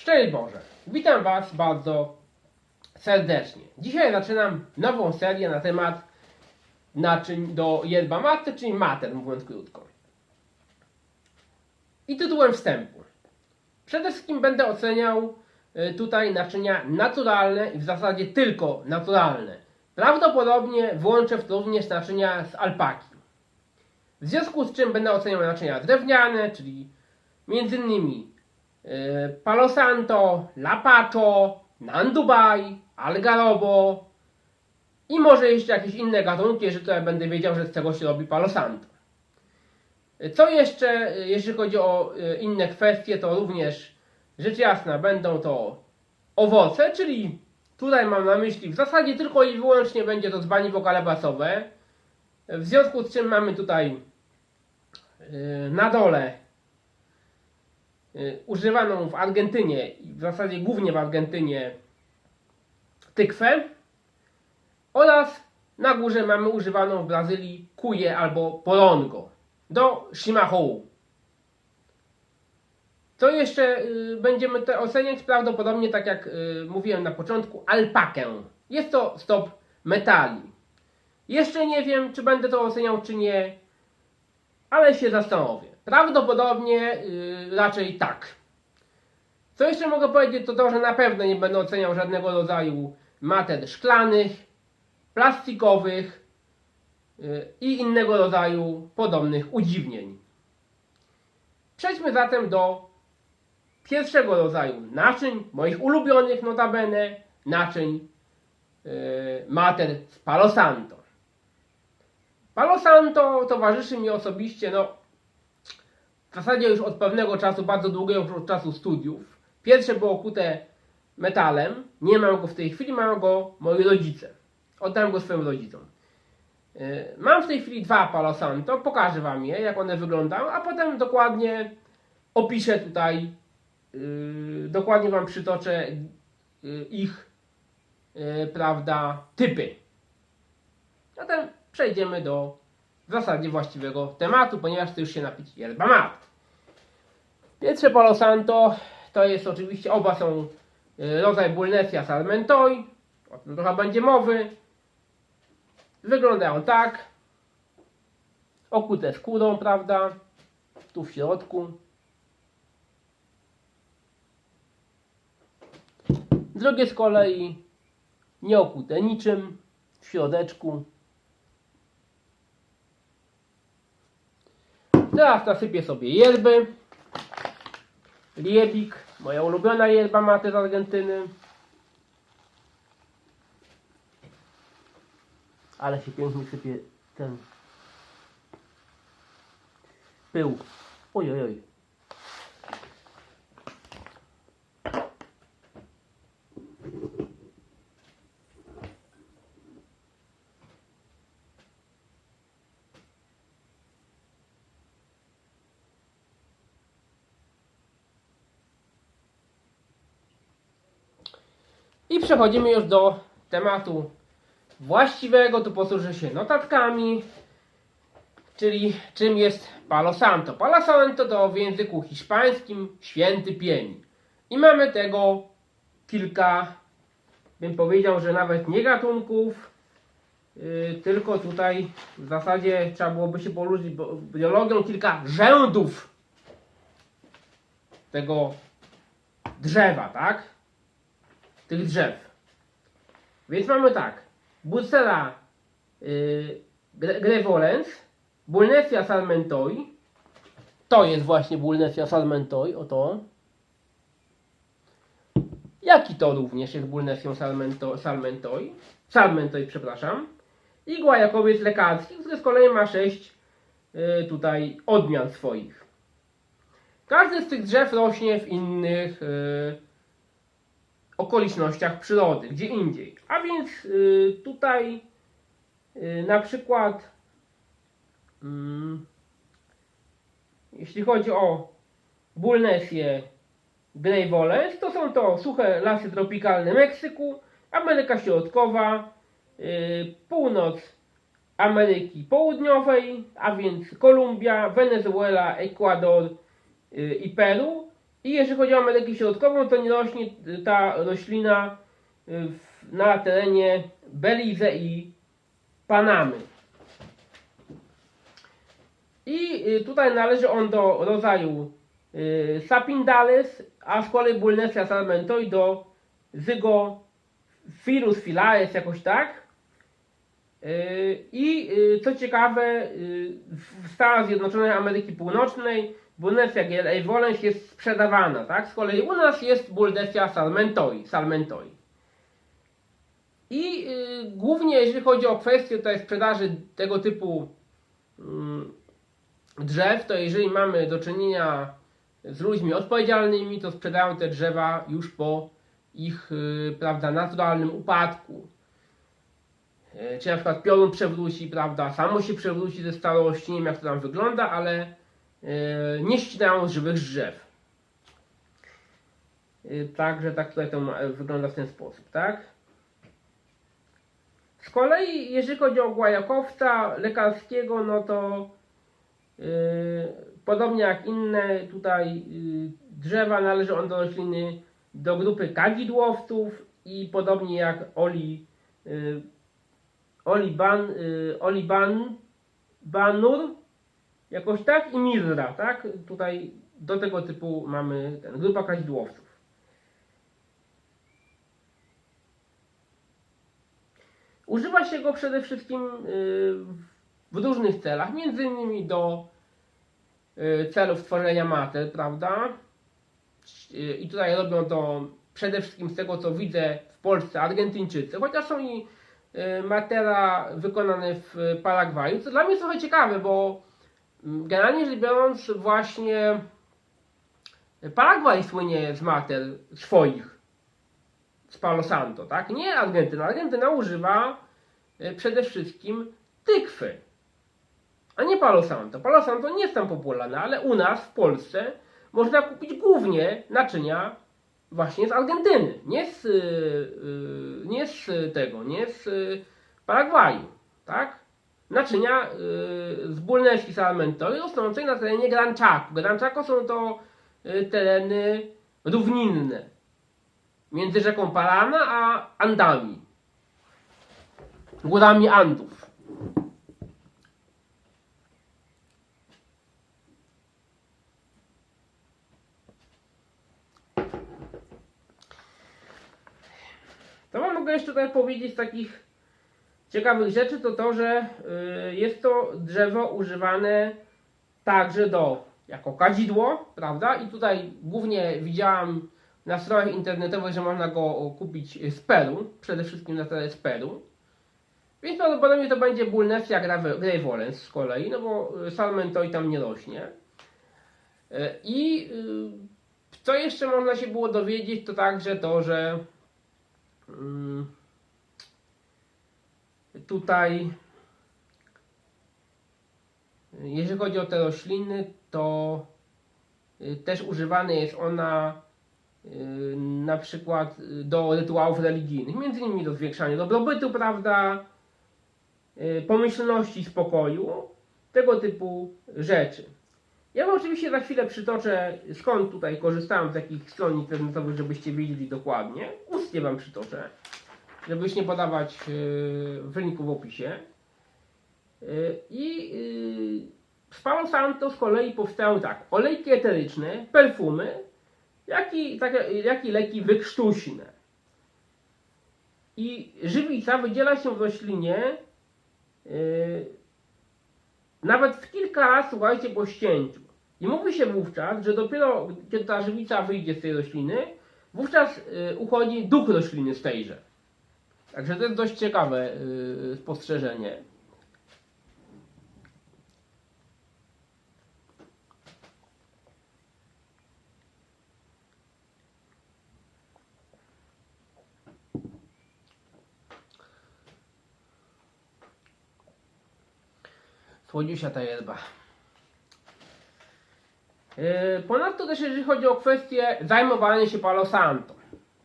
Szczęść Boże, witam Was bardzo serdecznie. Dzisiaj zaczynam nową serię na temat naczyń do yerba mate, czyli mater, mówiąc krótko. I tytułem wstępu. Przede wszystkim będę oceniał y, tutaj naczynia naturalne i w zasadzie tylko naturalne. Prawdopodobnie włączę w to również naczynia z alpaki. W związku z czym będę oceniał naczynia drewniane, czyli między innymi Palo Santo, Lapacho, Nandubaj, Algarobo i może jeszcze jakieś inne gatunki, jeżeli tutaj będę wiedział, że z tego się robi Palo Santo. Y, Co jeszcze, y, jeśli chodzi o inne kwestie, to również rzecz jasna będą to owoce, czyli tutaj mam na myśli w zasadzie tylko i wyłącznie będzie to dzbaniwo kalebasowe. W związku z czym mamy tutaj na dole używaną w Argentynie w zasadzie głównie w Argentynie tykwę oraz na górze mamy używaną w Brazylii kuje albo polongo do shimahołu. Co jeszcze y, będziemy te oceniać? Prawdopodobnie, tak jak y, mówiłem na początku, alpakę. Jest to stop metali. Jeszcze nie wiem, czy będę to oceniał, czy nie, ale się zastanowię. Prawdopodobnie y, raczej tak. Co jeszcze mogę powiedzieć, to to, że na pewno nie będę oceniał żadnego rodzaju mater szklanych, plastikowych y, i innego rodzaju podobnych udziwnień. Przejdźmy zatem do pierwszego rodzaju naczyń, moich ulubionych notabene, naczyń y, mater z Palo Santo. Palo Santo towarzyszy mi osobiście, no w zasadzie już od pewnego czasu, bardzo długiego od czasu studiów. Pierwsze było kute metalem, nie mam go w tej chwili, mają go moi rodzice. Oddałem go swoim rodzicom. Yy, Mam w tej chwili dwa Palo Santo, pokażę Wam je, jak one wyglądają, a potem dokładnie opiszę tutaj, yy, dokładnie Wam przytoczę yy, ich, yy, prawda, typy. Zatem przejdziemy do w zasadzie właściwego tematu, ponieważ chcę już się napić yerba mate. Pierwsze Palo Santo to jest oczywiście, oba są y, rodzaj Bulnesia salmentoi, o tym trochę będzie mowy. Wyglądają tak, okute skórą, prawda, tu w środku. Drugie z kolei nieokute niczym, w środeczku. Teraz nasypię sobie yerby. Liebik, moja ulubiona yerba mate z Argentyny. Ale się pięknie sypie ten pył. Oj, oj, I przechodzimy już do tematu właściwego. Tu posłużę się notatkami, czyli czym jest Palo Santo. Palo Santo to w języku hiszpańskim święty pień. I mamy tego kilka, bym powiedział, że nawet nie gatunków, yy, tylko tutaj w zasadzie trzeba byłoby się poludzić bo- biologią kilka rzędów tego drzewa, tak? Tych drzew. Więc mamy tak. Bucera yy, gre- grevolens, Bulnesia salmentoi. To jest właśnie Bulnesia salmentoi, oto. Jaki to również jest Bulnesią salmento, salmentoi? Salmentoi, przepraszam. I guajakowiec lekarski, który z kolei ma sześć yy, tutaj odmian swoich. Każdy z tych drzew rośnie w innych yy, okolicznościach przyrody, gdzie indziej. A więc y, tutaj y, na przykład mm, jeśli chodzi o Bulnesię Greyvolens, to są to suche lasy tropikalne Meksyku, Ameryka Środkowa, y, północ Ameryki Południowej, a więc Kolumbia, Wenezuela, Ekwador y, i Peru I jeżeli chodzi o Amerykę Środkową, to nie rośnie y, ta roślina y, na terenie Belize i Panamy. I y, tutaj należy on do rodzaju Sapindales, a z kolei Bulnesia salmentoi do Zygophilus filaris, jakoś tak. I co ciekawe, w Stanach Zjednoczonych Ameryki Północnej Bulnesia galevolens jest sprzedawana, tak? Z kolei u nas jest Bulnesia salmentoi, salmentoi. I y, głównie jeżeli chodzi o kwestię tutaj sprzedaży tego typu mm, drzew, to jeżeli mamy do czynienia z ludźmi odpowiedzialnymi, to sprzedają te drzewa już po ich y, prawda, naturalnym upadku. E, Czy na przykład piorun przewróci, prawda, samo się przewróci ze starości, nie wiem jak to tam wygląda, ale nie ścinają żywych drzew. E, Także tak tutaj to wygląda w ten sposób, tak? Z kolei, jeżeli chodzi o guajakowca lekarskiego, no to yy, podobnie jak inne tutaj yy, drzewa, należy on do rośliny do grupy kadzidłowców i podobnie jak oli, yy, oliban, yy, oliban, banur, jakoś tak i mirra, tak? Tutaj do tego typu mamy ten, grupa kadzidłowców. Używa się go przede wszystkim y, w różnych celach, między innymi do y, celów tworzenia mater, prawda? Y, I tutaj robią to przede wszystkim z tego co widzę w Polsce Argentyńczycy, chociaż są i matera wykonane w Paragwaju, co dla mnie jest trochę ciekawe, bo generalnie rzecz biorąc właśnie Paragwaj słynie z mater swoich z Palo Santo, tak? Nie Argentyna. Argentyna używa e, przede wszystkim tykwy, a nie Palo Santo. Palo Santo nie jest tam popularne, ale u nas w Polsce można kupić głównie naczynia właśnie z Argentyny, nie z, y, y, nie z tego, nie z Paragwaju, tak? Naczynia y, z Bulneski Salmentory rosnącej na terenie Gran Chaco. Gran Chaco są to y, tereny równinne między rzeką Parana a Andami. Górami Andów. To mogę jeszcze tutaj powiedzieć takich ciekawych rzeczy, to to, że y, jest to drzewo używane także do, jako kadzidło, prawda? I tutaj głównie widziałam na stronach internetowych, że można go kupić z Peru, przede wszystkim na terenie z Peru. Więc prawdopodobnie to będzie Bulnesia grave- graveolens z kolei, no bo y, salmentoi tam nie rośnie. Y, I co jeszcze można się było dowiedzieć, to także to, że mm, tutaj jeżeli chodzi o te rośliny, to y, też używana jest ona y, na przykład y, do rytuałów religijnych, między innymi do zwiększania dobrobytu, prawda, pomyślności, spokoju, tego typu rzeczy. Ja wam oczywiście za chwilę przytoczę, skąd tutaj korzystałem z takich stron internetowych, żebyście wiedzieli dokładnie. Ustnie wam przytoczę, żeby już nie podawać y, wyniku w opisie. Y, I z Palo Santo z kolei powstały tak, olejki eteryczne, perfumy, jak i, takie, jak i leki wykrztuśne. I żywica wydziela się w roślinie nawet w kilka raz, słuchajcie, po ścięciu. I mówi się wówczas, że dopiero kiedy ta żywica wyjdzie z tej rośliny, wówczas uchodzi duch rośliny z tejże. Także to jest dość ciekawe yy, spostrzeżenie. Słodziusia ta yerba. Yy, Ponadto też jeżeli chodzi o kwestię zajmowania się Palo Santo,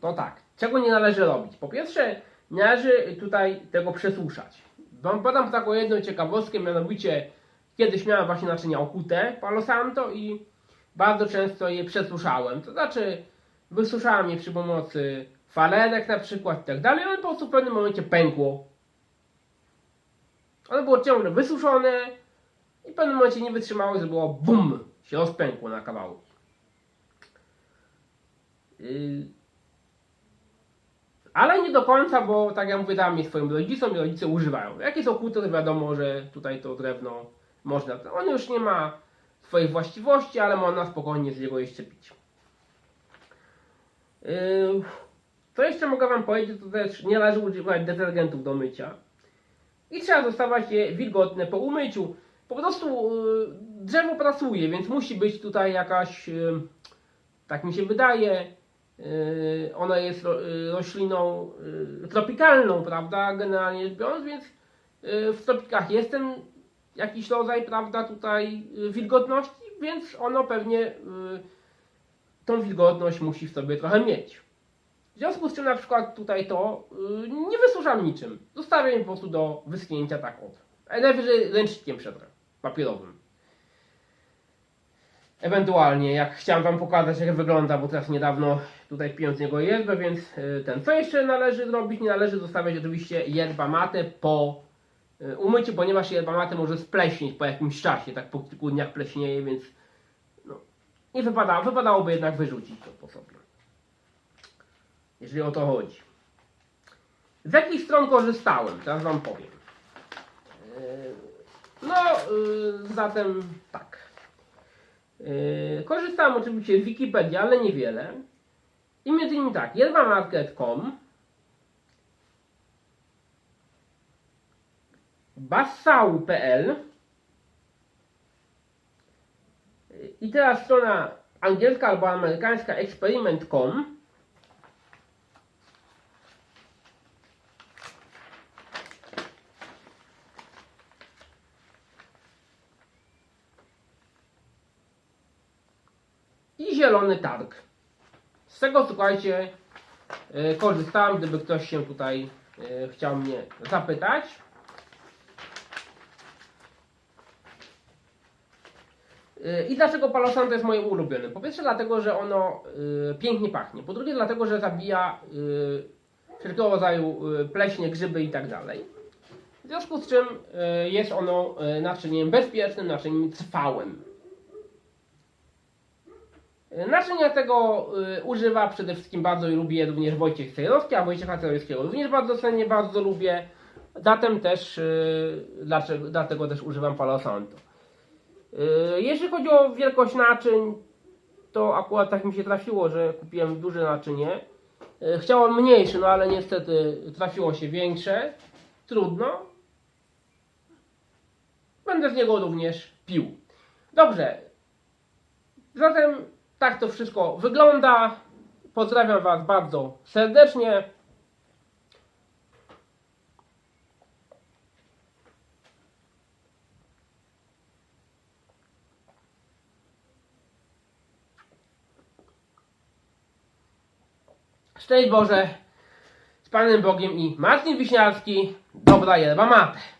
to tak, czego nie należy robić? Po pierwsze, należy tutaj tego przesuszać. Wam podam taką jedną ciekawostkę, mianowicie kiedyś miałem właśnie naczynia okute Palo Santo i bardzo często je przesuszałem. To znaczy, wysuszałem je przy pomocy falerek na przykład i tak dalej, ale po prostu w pewnym momencie pękło. Ono było ciągle wysuszone i w pewnym momencie nie wytrzymało, że było BUM! się rozpękło na kawałki. Yy, ale nie do końca, bo tak jak mówię, dałem je swoim rodzicom i rodzice używają. Jak jest okute, to wiadomo, że tutaj to drewno można. On już nie ma swoich właściwości, ale można spokojnie z niego jeszcze pić. Yy, Co jeszcze mogę Wam powiedzieć, to też nie należy używać detergentów do mycia. I trzeba zostawać je wilgotne po umyciu. Po prostu yy, drzewo pracuje, więc musi być tutaj jakaś, yy, tak mi się wydaje, ona jest yy, rośliną yy, tropikalną, prawda, generalnie rzecz biorąc, więc w tropikach jest ten jakiś rodzaj, prawda, tutaj wilgotności, więc ono pewnie tą wilgotność musi w sobie trochę mieć. W związku z czym na przykład tutaj to nie wysuszam niczym. Zostawiam po prostu do wyschnięcia tak od. Najwyżej ręcznikiem przetrę, papierowym. Ewentualnie, jak chciałem Wam pokazać, jak wygląda, bo teraz niedawno tutaj z niego yerbę, więc yy, ten. Jeszcze należy zrobić? Nie należy zostawiać oczywiście yerba mate po yy, umyciu, ponieważ yerba mate może spleśnieć po jakimś czasie, tak po kilku dniach pleśnieje, więc no, nie wypada, wypadałoby jednak wyrzucić to po sobie. Jeżeli o to chodzi. Z jakich stron korzystałem? Teraz Wam powiem. Yy, No, zatem tak. Yy, Korzystałem oczywiście z Wikipedii, ale niewiele. I między innymi tak, yerbamarket.com bassau.pl i teraz strona angielska albo amerykańska experiment.com i zielony targ. Z tego słuchajcie, yy, korzystałem, gdyby ktoś się tutaj yy, chciał mnie zapytać. Yy, I dlaczego Palo Santo jest moim ulubionym? Po pierwsze dlatego, że ono pięknie pachnie. Po drugie dlatego, że zabija wszelkiego rodzaju pleśnie, grzyby i tak dalej. W związku z czym jest ono naczyniem bezpiecznym, naczyniem trwałym. Naczynia tego y, używa przede wszystkim bardzo i lubię również Wojciech Cejrowski, a Wojciecha Cejrowskiego również bardzo cenię, bardzo lubię. Zatem też, y, dlaczego, dlatego też używam Palo Santo. Y, jeśli chodzi o wielkość naczyń, to akurat tak mi się trafiło, że kupiłem duże naczynie. Chciałem mniejsze, no ale niestety trafiło się większe. Trudno. Będę z niego również pił. Dobrze, Zatem tak to wszystko wygląda. Pozdrawiam Was bardzo serdecznie. Szczęść Boże z Panem Bogiem i Marcin Wiśniarski. Dobra yerba mate.